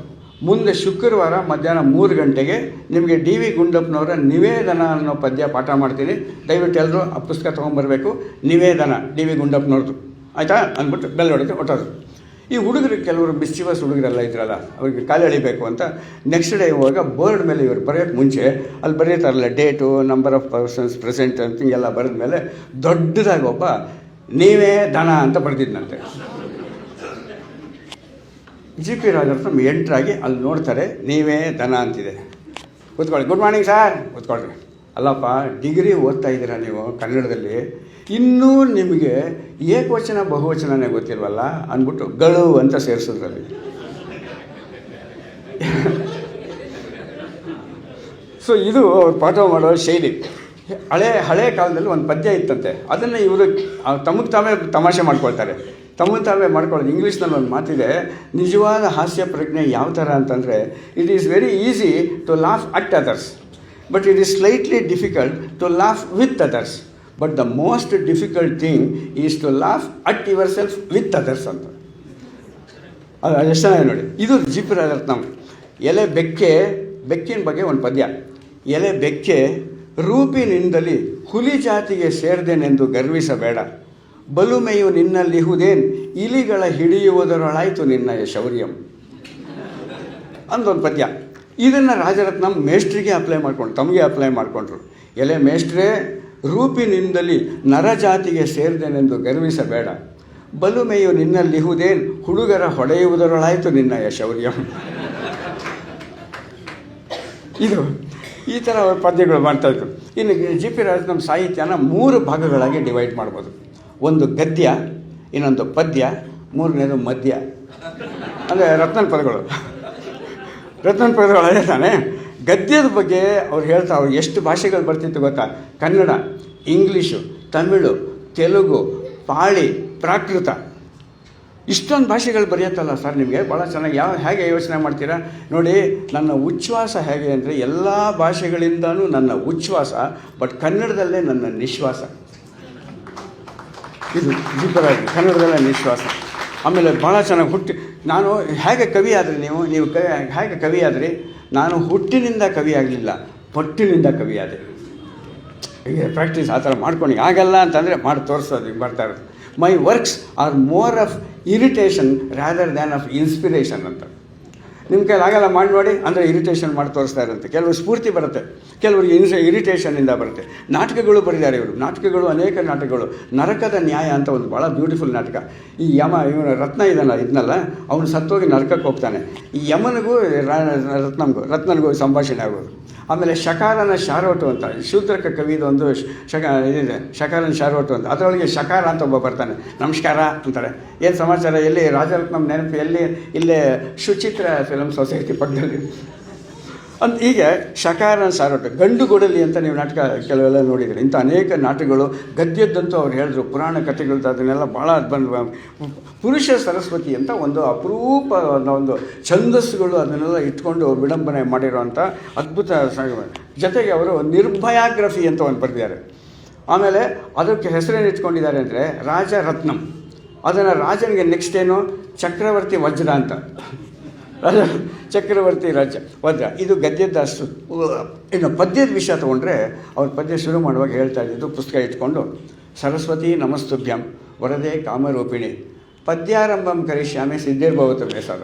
ಮುಂದೆ ಶುಕ್ರವಾರ ಮಧ್ಯಾಹ್ನ ಮೂರು ಗಂಟೆಗೆ ನಿಮಗೆ ಡಿ ವಿ ಗುಂಡಪ್ಪನವರ ನಿವೇದನ ಅನ್ನೋ ಪದ್ಯ ಪಾಠ ಮಾಡ್ತೀನಿ. ದಯವಿಟ್ಟು ಎಲ್ಲರೂ ಆ ಪುಸ್ತಕ ತೊಗೊಂಬರ್ಬೇಕು. ನಿವೇದನ, ಡಿ ವಿ ಗುಂಡಪ್ಪನವ್ರದ್ದು. ಆಯಿತಾ? ಅಂದ್ಬಿಟ್ಟು ಬೆಲ್ಲ ಹೊಡೆದು ಹೊಟ್ಟೋದು ಈ ಹುಡುಗರು ಕೆಲವರು ಮಿಸ್ಚಿವಸ್ ಹುಡುಗರೆಲ್ಲ ಇದ್ರಲ್ಲ, ಅವ್ರಿಗೆ ಕಾಲು ಎಳಿಬೇಕು ಅಂತ ನೆಕ್ಸ್ಟ್ ಡೇ ಇವಾಗ ಬೋರ್ಡ್ ಮೇಲೆ ಇವರು ಬರೆಯೋಕ್ಕೆ ಮುಂಚೆ ಅಲ್ಲಿ ಬರೀತಾರಲ್ಲ date number of persons present ಅಂತ ಹಿಂಗೆಲ್ಲ ಬರೆದ ಮೇಲೆ ದೊಡ್ಡದಾಗಿ ಒಬ್ಬ ನೀವೇ ದನ ಅಂತ ಬರೆದಿದ್ದಂತೆ ಜಿ ಪಿ ರಾಜರತ್ನ ಎಂಟ್ರಾಗಿ ಅಲ್ಲಿ ನೋಡ್ತಾರೆ, ನೀವೇ ದನ ಅಂತಿದೆ. ಕೂತ್ಕೊಳ್ಳಿ. ಗುಡ್ ಮಾರ್ನಿಂಗ್ ಸರ್ ಕೂತ್ಕೊಳ್ರಿ ಅಲ್ಲಪ್ಪ, ಡಿಗ್ರಿ ಓದ್ತಾ ಇದ್ದೀರಾ ನೀವು ಕನ್ನಡದಲ್ಲಿ? ಇನ್ನೂ ನಿಮಗೆ ಏಕವಚನ, ಬಹುವಚನನೇ ಗೊತ್ತಿಲ್ವಲ್ಲ? ಅಂದ್ಬಿಟ್ಟು ಗಳು ಅಂತ ಸೇರಿಸಿದ್ರಲ್ಲಿ. ಸೊ ಇದು ಅವ್ರು ಪಾಠ ಮಾಡೋ ಶೈಲಿ. ಹಳೆ ಹಳೆ ಕಾಲದಲ್ಲಿ ಒಂದು ಪದ್ಯ ಇತ್ತಂತೆ. ಅದನ್ನು ಇವರು ತಮಗೆ ತಾವೇ ತಮಾಷೆ ಮಾಡ್ಕೊಳ್ತಾರೆ. ತಮಗೆ ತಾವೇ ಮಾಡ್ಕೊಳ್ಳೋದು. ಇಂಗ್ಲೀಷ್ನಲ್ಲಿ ಒಂದು ಮಾತಿದೆ, ನಿಜವಾದ ಹಾಸ್ಯ ಪ್ರಜ್ಞೆ ಯಾವ ಥರ ಅಂತಂದರೆ it is very easy to laugh at others but it is slightly difficult to laugh with others but the most difficult thing is to laugh at yourself with others ಅಂತ ಎಷ್ಟು ಚೆನ್ನಾಗಿ ನೋಡಿ. ಇದು ಜಿಪ್ ರತ್ನಂ ಎಲೆ ಬೆಕ್ಕೆ, ಬೆಕ್ಕಿನ ಬಗ್ಗೆ ಒಂದು ಪದ್ಯ. ಎಲೆ ಬೆಕ್ಕೆ ರೂಪಿನಿಂದಲಿ ಹುಲಿ ಜಾತಿಗೆ ಸೇರ್ದೇನೆಂದು ಗರ್ವಿಸಬೇಡ. ಬಲುಮೆಯು ನಿನ್ನಲ್ಲಿಹುದೇನ್ ಇಲಿಗಳ ಹಿಡಿಯುವುದರೊಳಾಯಿತು ನಿನ್ನಯ ಶೌರ್ಯಂ ಅಂದೊಂದು ಪದ್ಯ. ಇದನ್ನು ರಾಜರತ್ನಂ ಮೇಷ್ಟ್ರಿಗೆ ಅಪ್ಲೈ ಮಾಡ್ಕೊಂಡು, ತಮಗೆ ಅಪ್ಲೈ ಮಾಡಿಕೊಂಡ್ರು. ಎಲೆ ಮೇಷ್ಟ್ರೇ, ರೂಪಿನಿಂದಲಿ ನರಜಾತಿಗೆ ಸೇರಿದೆನೆಂದು ಗರ್ವಿಸಬೇಡ. ಬಲುಮೆಯು ನಿನ್ನಲ್ಲಿಹುದೇನ್ ಹುಡುಗರ ಹೊಡೆಯುವುದರೊಳಾಯಿತು ನಿನ್ನ ಶೌರ್ಯಂ ಇದು ಈ ಥರ ಪದ್ಯಗಳು ಮಾಡ್ತಾಯಿದ್ರು ಇನ್ನು ಜಿ ಪಿ ರಾಜ್ ಸಾಹಿತ್ಯನ ಮೂರು ಭಾಗಗಳಾಗಿ ಡಿವೈಡ್ ಮಾಡ್ಬೋದು. ಒಂದು ಗದ್ಯ, ಇನ್ನೊಂದು ಪದ್ಯ, ಮೂರನೇದು ಮದ್ಯ. ಅಂದರೆ ರತ್ನ ಪದಗಳು. ರತ್ನ ಪದಗಳು ತಾನೆ. ಗದ್ಯದ ಬಗ್ಗೆ ಅವ್ರು ಹೇಳ್ತಾ, ಅವ್ರು ಎಷ್ಟು ಭಾಷೆಗಳು ಬರ್ತಿತ್ತು ಗೊತ್ತಾ? ಕನ್ನಡ, ಇಂಗ್ಲೀಷು, ತಮಿಳು, ತೆಲುಗು, ಪಾಳಿ, ಪ್ರಾಕೃತ. ಇಷ್ಟೊಂದು ಭಾಷೆಗಳು ಬರೆಯುತ್ತಲ್ಲ ಸರ್ ನಿಮಗೆ? ಭಾಳ ಚೆನ್ನಾಗಿ ಯಾವ, ಹೇಗೆ ಯೋಚನೆ ಮಾಡ್ತೀರಾ? ನೋಡಿ, ನನ್ನ ಉಚ್ಛ್ವಾಸ ಹೇಗೆ ಅಂದರೆ ಎಲ್ಲ ಭಾಷೆಗಳಿಂದನೂ ನನ್ನ ಉಚ್ಛ್ವಾಸ, ಬಟ್ ಕನ್ನಡದಲ್ಲೇ ನನ್ನ ನಿಶ್ವಾಸ. ಇದು ಜೀಪರಾಗಿ ಕನ್ನಡದಲ್ಲೇ ನಿಶ್ವಾಸ. ಆಮೇಲೆ ಭಾಳ ಚೆನ್ನಾಗಿ ಹುಟ್ಟಿ, ನಾನು ಹೇಗೆ ಕವಿ ಆದರೆ ನೀವು? ನೀವು ಕವಿ ಹೇಗೆ ಕವಿ ಆದರೆ? ನಾನು ಹುಟ್ಟಿನಿಂದ ಕವಿ ಆಗಲಿಲ್ಲ, ಪಟ್ಟಿನಿಂದ ಕವಿ ಆದೆ. ಹೀಗೆ ಪ್ರಾಕ್ಟೀಸ್ ಆ ಥರ ಮಾಡ್ಕೊಂಡು ಆಗಲ್ಲ ಅಂತಂದರೆ ಮಾಡಿ ತೋರಿಸೋದು, ಬರ್ತಾ ಇರೋದು. My works are more of irritation rather than of inspiration ಅಂತ. ನಿಮ್ಮ ಕೈಲಿ ಆಗಲ್ಲ ಮಾಡಿ ನೋಡಿ, ಅಂದರೆ ಇರಿಟೇಷನ್ ಮಾಡಿ ತೋರಿಸ್ತಾ ಇರುತ್ತೆ ಕೆಲವು ಸ್ಫೂರ್ತಿ ಬರುತ್ತೆ. ಕೆಲವರಿಗೆ ಇನ್ಸ ಇರಿಟೇಷನಿಂದ ಬರುತ್ತೆ. ನಾಟಕಗಳು ಬರೆದಿದ್ದಾರೆ ಇವರು. ನಾಟಕಗಳು ಅನೇಕ ನಾಟಕಗಳು. ನರಕದ ನ್ಯಾಯ ಅಂತ ಒಂದು ಭಾಳ ಬ್ಯೂಟಿಫುಲ್ ನಾಟಕ. ಈ ಯಮ, ಇವನ ರತ್ನ ಇದನ್ನ ಇದನ್ನಲ್ಲ ಅವನು ಸತ್ತೋಗಿ ನರಕಕ್ಕೆ ಹೋಗ್ತಾನೆ. ಈ ಯಮನಿಗೂ ರತ್ನಂಗೂ, ರತ್ನನಿಗೂ ಸಂಭಾಷಣೆ ಆಗೋದು. ಆಮೇಲೆ ಶಕಾರನ ಶಾರೋಟು ಅಂತ, ಶೂದ್ರಕ ಕವಿದು ಒಂದು ಶಕ, ಇದಿದೆ. ಶಕಾರನ ಶಾರೋಟು ಅಂತ. ಅದರೊಳಗೆ ಶಕಾರ ಅಂತ ಒಬ್ಬ ಬರ್ತಾನೆ. ನಮಸ್ಕಾರ ಅಂತಾರೆ. ಏನು ಸಮಾಚಾರ? ಎಲ್ಲಿ ರಾಜರತ್ನಂ ನೆನಪು ಎಲ್ಲಿ? ಇಲ್ಲೇ ಶುಚಿತ್ರ ಫಿಲಮ್ ಸೊಸೈಟಿ ಪಕ್ಕದಲ್ಲಿ. ಅಂತ ಹೀಗೆ ಶಕಾರನ ಸಾರೋಟ, ಗಂಡು ಗೊಡಲಿ ಅಂತ ನೀವು ನಾಟಕ ಕೆಲವೆಲ್ಲ ನೋಡಿದ್ದೀರಿ. ಇಂಥ ಅನೇಕ ನಾಟಕಗಳು, ಗದ್ಯದ್ದಂತೂ ಅವ್ರು ಹೇಳಿದ್ರು, ಪುರಾಣ ಕಥೆಗಳದ್ದು, ಅದನ್ನೆಲ್ಲ ಭಾಳ ಅದ್ಭುತ ಪುರುಷ ಸರಸ್ವತಿ ಅಂತ ಒಂದು ಅಪರೂಪ ಒಂದು ಛಂದಸ್ಸುಗಳು ಅದನ್ನೆಲ್ಲ ಇಟ್ಕೊಂಡು ವಿಡಂಬನೆ ಮಾಡಿರೋವಂಥ ಅದ್ಭುತ ಜೊತೆಗೆ ಅವರು ನಿರ್ಭಯಾಗ್ರಫಿ ಅಂತ ಒಂದು ಬರೆದಿದ್ದಾರೆ. ಆಮೇಲೆ ಅದಕ್ಕೆ ಹೆಸರೇನು ಇಟ್ಕೊಂಡಿದ್ದಾರೆ ಅಂದರೆ ರಾಜರತ್ನಂ. ಅದನ್ನು ರಾಜನಿಗೆ ನೆಕ್ಸ್ಟ್ ಏನು? ಚಕ್ರವರ್ತಿ ವಜ್ರ ಅಂತ. ಚಕ್ರವರ್ತಿ ರಾಜ ವಜ್ರ ಇದು ಗದ್ಯದ ಅಷ್ಟು ಇನ್ನು ಪದ್ಯದ ವಿಷಯ ತೊಗೊಂಡ್ರೆ ಅವ್ರ ಪದ್ಯ ಶುರು ಮಾಡುವಾಗ ಹೇಳ್ತಾ ಇದ್ದಿದ್ದು ಪುಸ್ತಕ ಇಟ್ಕೊಂಡು, ಸರಸ್ವತಿ ನಮಸ್ತುಭ್ಯಂ ವರದೇ ಕಾಮರೂಪಿಣಿ, ಪದ್ಯಾರಂಭಂ ಕರಿಷ್ಯಾಮಿ ಸಿದ್ಧಿರ್ಭವತು ಬೇಸರ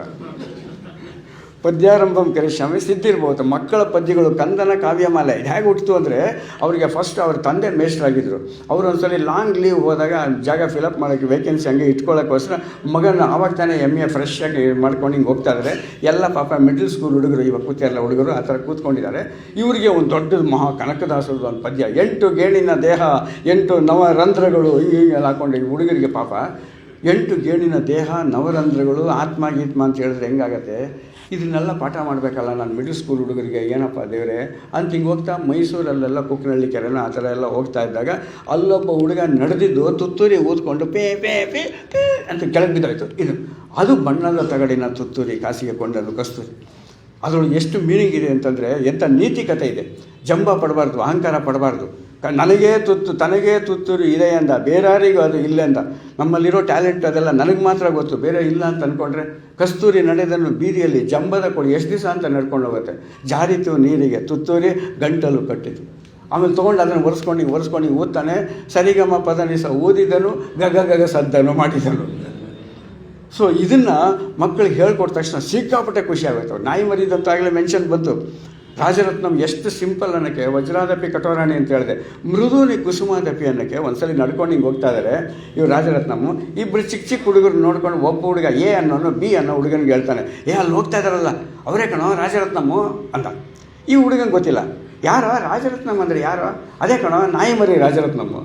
ಪದ್ಯಾರಂಭಂ ಕರಿಷ್ಯಾಮಿ ಸಿದ್ಧಿರ್ಬೋದು ಮಕ್ಕಳ ಪದ್ಯಗಳು ಕಂದನ ಕಾವ್ಯಮಾಲೆ. ಇದು ಹೇಗೆ ಹುಟ್ಟಿತು ಅಂದರೆ ಅವರಿಗೆ ಫಸ್ಟ್ ಅವ್ರ ತಂದೆ ಮೇಷ್ಟ್ರಾಗಿದ್ದರು ಅವರು ಒಂದ್ಸಲಿ ಲಾಂಗ್ ಲೀವ್ ಹೋದಾಗ ಜಾಗ ಫಿಲಪ್ ಮಾಡೋಕ್ಕೆ ವೇಕೆನ್ಸಿ ಹಂಗೆ ಇಟ್ಕೊಳ್ಳೋಕ್ಕೋಸ್ಕರ ಮಗನ ಆವಾಗ ತಾನೇ ಎಂ ಎ ಫ್ರೆಶ್ ಆಗಿ ಮಾಡ್ಕೊಂಡು ಹಿಂಗೆ ಹೋಗ್ತಾ ಇದ್ದಾರೆ ಎಲ್ಲ ಪಾಪ ಮಿಡ್ಲ್ ಸ್ಕೂಲ್ ಹುಡುಗರು, ಇವಾಗ ಕೂತಿರಲ್ಲ ಹುಡುಗರು, ಆ ಥರ ಕೂತ್ಕೊಂಡಿದ್ದಾರೆ. ಇವರಿಗೆ ಒಂದು ದೊಡ್ಡದು ಮಹಾ ಕನಕದಾಸರದು ಒಂದು ಪದ್ಯ. ಎಂಟು ಗೇಣಿನ ದೇಹ, ಎಂಟು ನವ ರಂಧ್ರಗಳು ಹಿಂಗೆಲ್ಲ ಹಾಕೊಂಡು. ಹುಡುಗರಿಗೆ ಪಾಪ ಎಂಟು ಗೇಣಿನ ದೇಹ, ನವರಂಧ್ರಗಳು, ಆತ್ಮ ಗೀತ್ಮ ಅಂತ ಹೇಳಿದ್ರೆ ಹೆಂಗಾಗತ್ತೆ? ಇದನ್ನೆಲ್ಲ ಪಾಠ ಮಾಡಬೇಕಲ್ಲ ನಾನು ಮಿಡ್ಲ್ ಸ್ಕೂಲ್ ಹುಡುಗರಿಗೆ, ಏನಪ್ಪ ದೇವರೇ? ಅಂತ ಹಿಂಗೆ ಹೋಗ್ತಾ ಮೈಸೂರಲ್ಲೆಲ್ಲ ಕುಕ್ಕನಹಳ್ಳಿ ಕೆರೆನ ಆ ಥರ ಎಲ್ಲ ಹೋಗ್ತಾ ಇದ್ದಾಗ ಅಲ್ಲೊಬ್ಬ ಹುಡುಗ ನಡೆದಿದ್ದು ತುತ್ತೂರಿ ಊದ್ಕೊಂಡು ಪೇ ಪೇ ಪೇ ಪೇ ಅಂತ ಕೆಳಗೆ ಬಿದ್ದೋಯ್ತು. ಇದು, ಅದು ಬಣ್ಣದ ತಗಡಿನ ತುತ್ತೂರಿ ಕಾಸಿಗೆ ಕೊಂಡದ್ದು ಕಸ್ತೂರಿ. ಅದರೊಳಗೆ ಎಷ್ಟು ಮೀನಿಂಗ್ ಇದೆ ಅಂತಂದರೆ ಎಂಥ ನೀತಿಕತೆ ಇದೆ. ಜಂಬ ಪಡಬಾರ್ದು, ಅಹಂಕಾರ ಪಡಬಾರ್ದು. ನನಗೇ ತುತ್ತು, ತನಗೇ ತುತ್ತೂರು ಇದೆ ಅಂದ ಬೇರಾರಿಗೂ ಅದು ಇಲ್ಲ ಅಂದ ನಮ್ಮಲ್ಲಿರೋ ಟ್ಯಾಲೆಂಟ್ ಅದೆಲ್ಲ ನನಗೆ ಮಾತ್ರ ಗೊತ್ತು. ಬೇರೆ ಇಲ್ಲ ಅಂತ ಅಂದ್ಕೊಂಡ್ರೆ ಕಸ್ತೂರಿ ನಡೆದನ್ನು ಬೀದಿಯಲ್ಲಿ ಜಂಬದ ಕೊಡಿ ಎಷ್ಟು ದಿವಸ ಅಂತ ನಡ್ಕೊಂಡು ಹೋಗುತ್ತೆ. ಜಾರಿತು ನೀರಿಗೆ, ತುತ್ತೂರಿ ಗಂಟಲು ಕಟ್ಟಿತು ಆಮೇಲೆ ತೊಗೊಂಡು ಅದನ್ನು ಒರೆಸ್ಕೊಂಡು ಒರೆಸ್ಕೊಂಡು ಓದ್ತಾನೆ ಸರಿಗಮ ಪದನಿಸ ಓದಿದನು ಗಗ ಗಗ ಸದ್ದನು ಮಾಡಿದನು. ಸೊ ಇದನ್ನು ಮಕ್ಕಳಿಗೆ ಹೇಳ್ಕೊಟ್ಟ ತಕ್ಷಣ ಸಿಕ್ಕಾಪಟ್ಟೆ ಖುಷಿ ಆಗುತ್ತೆ ನಾಯಿ ಮರಿದಂತಾಗಲೇ ಮೆನ್ಷನ್ ಬಂತು. ರಾಜರತ್ನಂ ಎಷ್ಟು ಸಿಂಪಲ್ ಅನ್ನೋಕ್ಕೆ, ವಜ್ರಾದಪಿ ಕಟೋರಾಣಿ ಅಂತ ಹೇಳಿದೆ. ಮೃದುನಿ ಕುಸುಮಾದಪಿ ಅನ್ನೋಕ್ಕೆ ಒಂದ್ಸಲಿ ನಡ್ಕೊಂಡು ಹಿಂಗೆ ಹೋಗ್ತಾ ಇದ್ದಾರೆ ಇವ್ರು ರಾಜರತ್ನಮ್ಮು ಇಬ್ಬರು ಚಿಕ್ಕ ಚಿಕ್ಕ ಹುಡುಗರು ನೋಡ್ಕೊಂಡು ಒಬ್ಬ ಹುಡುಗ ಎ ಅನ್ನೋನು ಬಿ ಅನ್ನೋ ಹುಡುಗನಿಗೆ ಹೇಳ್ತಾನೆ. ಏ, ಅಲ್ಲಿ ಹೋಗ್ತಾ ಇದ್ದಾರಲ್ಲ ಅವರೇ ಕಣೋ ರಾಜರತ್ನಮ್ಮು ಅಂತ. ಈ ಹುಡುಗಂಗೆ ಗೊತ್ತಿಲ್ಲ. ಯಾರೋ ರಾಜರತ್ನಮ್ ಅಂದರೆ ಯಾರೋ? ಅದೇ ಕಣೋ ನಾಯಿ ಮರಿ ರಾಜರತ್ನಮ್ಮು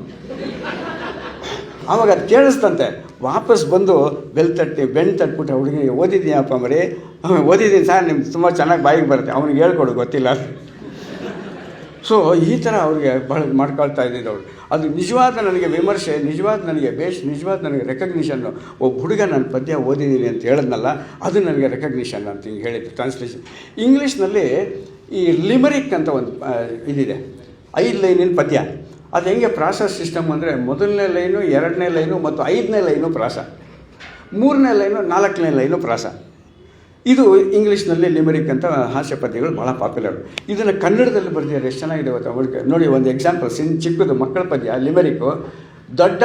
ಆವಾಗ ಅದು ಕೇಳಿಸ್ತಂತೆ ವಾಪಸ್ ಬಂದು ಬೆಲ್ ತಟ್ಟಿ ಬೆಣ್ಣು ತಟ್ಬಿಟ್ಟು ಹುಡುಗಿಗೆ ಓದಿದ್ದೀನಪ್ಪ ಮರಿ? "ಹ್ಮ್, ಓದಿದ್ದೀನಿ ಸರ್ ನಿಮ್ಗೆ ತುಂಬ ಚೆನ್ನಾಗಿ ಬಾಯಿಗೆ ಬರುತ್ತೆ. ಅವ್ನಿಗೆ ಹೇಳ್ಕೊಡು ಗೊತ್ತಿಲ್ಲ. ಸೊ ಈ ಥರ ಅವ್ರಿಗೆ ಬಹಳ ಮಾಡ್ಕೊಳ್ತಾ ಇದ್ದಿದ್ದು ಅವರು. ಅದು ನಿಜವಾದ ನನಗೆ ವಿಮರ್ಶೆ ನಿಜವಾದ ನನಗೆ ಬೇಷ್ ನಿಜವಾದ ನನಗೆ ರೆಕಗ್ನಿಷನ್ನು ಒಬ್ಬ ಹುಡುಗ ನನ್ನ ಪದ್ಯ ಓದಿದ್ದೀನಿ ಅಂತ ಹೇಳಿದ್ನಲ್ಲ ಅದು ನನಗೆ ರೆಕಗ್ನಿಷನ್ ಅಂತ ಹಿಂಗೆ ಹೇಳಿದ್ದು ಟ್ರಾನ್ಸ್ಲೇಷನ್ ಇಂಗ್ಲೀಷ್ನಲ್ಲಿ ಈ ಲಿಮರಿಕ್ ಅಂತ ಒಂದು ಇದಿದೆ. ಐದು ಲೈನಿನ ಪದ್ಯ. ಅದು ಹೆಂಗೆ ಪ್ರಾಸ ಸಿಸ್ಟಮ್ ಅಂದರೆ ಮೊದಲನೇ ಲೈನು ಎರಡನೇ ಲೈನು ಮತ್ತು ಐದನೇ ಲೈನು ಪ್ರಾಸ ಮೂರನೇ ಲೈನು ನಾಲ್ಕನೇ ಲೈನು ಪ್ರಾಸ ಇದು ಇಂಗ್ಲೀಷ್ನಲ್ಲಿ ಲಿಮರಿಕ್ ಅಂತ ಹಾಸ್ಯ ಪದ್ಯಗಳು ಭಾಳ ಪಾಪ್ಯುಲರ್ ಇದನ್ನು ಕನ್ನಡದಲ್ಲಿ ಬರೆದಿದ್ದಾರೆ ಎಷ್ಟು ಚೆನ್ನಾಗಿದೆ ಗೊತ್ತಾ? ನೋಡಿ, ಒಂದು ಎಕ್ಸಾಂಪಲ್ ಸಿನ್ ಚಿಕ್ಕದು ಮಕ್ಕಳ ಪದ್ಯ ಲಿಮರಿಕು ದೊಡ್ಡ